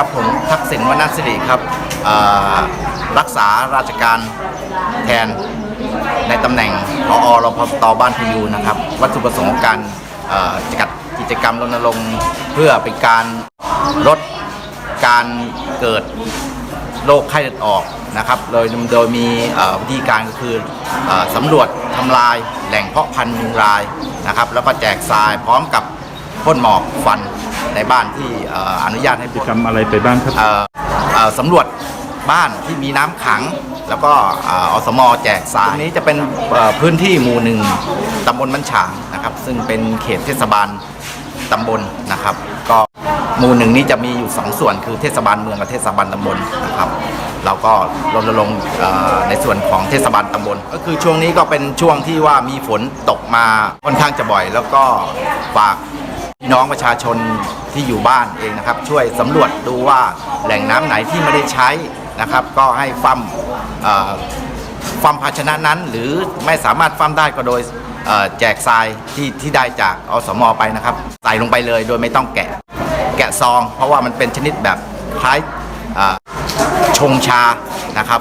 ครับผมทักษิณวรรณศิริครับรักษาราชการแทนในตำแหน่งพอรพตบ้านพยูนะครับ วัตถุประสงค์ของการจัดกิจกรรมรณรงค์เพื่อเป็นการลดการเกิดโรคไข้เลือดออกนะครับโดยโดยมีวิธีการก็คือเออสำรวจทำลายแหล่งเพาะพันธุ์ยุงลายนะครับ แล้วก็แจกทรายพร้อมกับ พ่นหมอกฟันในบ้านที่เอ่ออนุญาตให้กิจกรรมอะไรไปบ้างครับ เอ่อเอ่อสำรวจบ้านที่มีน้ำขัง แล้วก็เอ่ออสมแจกทรายตรงนี้จะเป็นเอ่อพื้นที่หมู่หนึ่งตำบลมันฉางนะครับ ซึ่งเป็นเขตเทศบาลตำบลนะครับ ก็หมู่หนึ่งนี้จะมีอยู่สองส่วนคือเทศบาลเมืองกับเทศบาลตำบลนะครับ เราก็รณรงค์เอ่อในส่วนของเทศบาลตำบล ก็คือช่วงนี้ก็เป็นช่วงที่ว่ามีฝนตกมาค่อนข้างจะบ่อย แล้วก็ฝาก พี่น้องประชาชนที่อยู่บ้านเองนะครับ ช่วยสำรวจดูว่าแหล่งน้ำไหนที่ไม่ได้ใช้นะครับ ก็ให้ฟัมเอ่อฟัมภาชนะนั้นหรือไม่สามารถฟัมได้ก็โดยแจกทรายที่ที่ได้จากอสมอไปนะครับ ใส่ลงไปเลยโดยไม่ต้องแกะแกะซอง เพราะว่ามันเป็นชนิดแบบคล้ายชงชานะครับ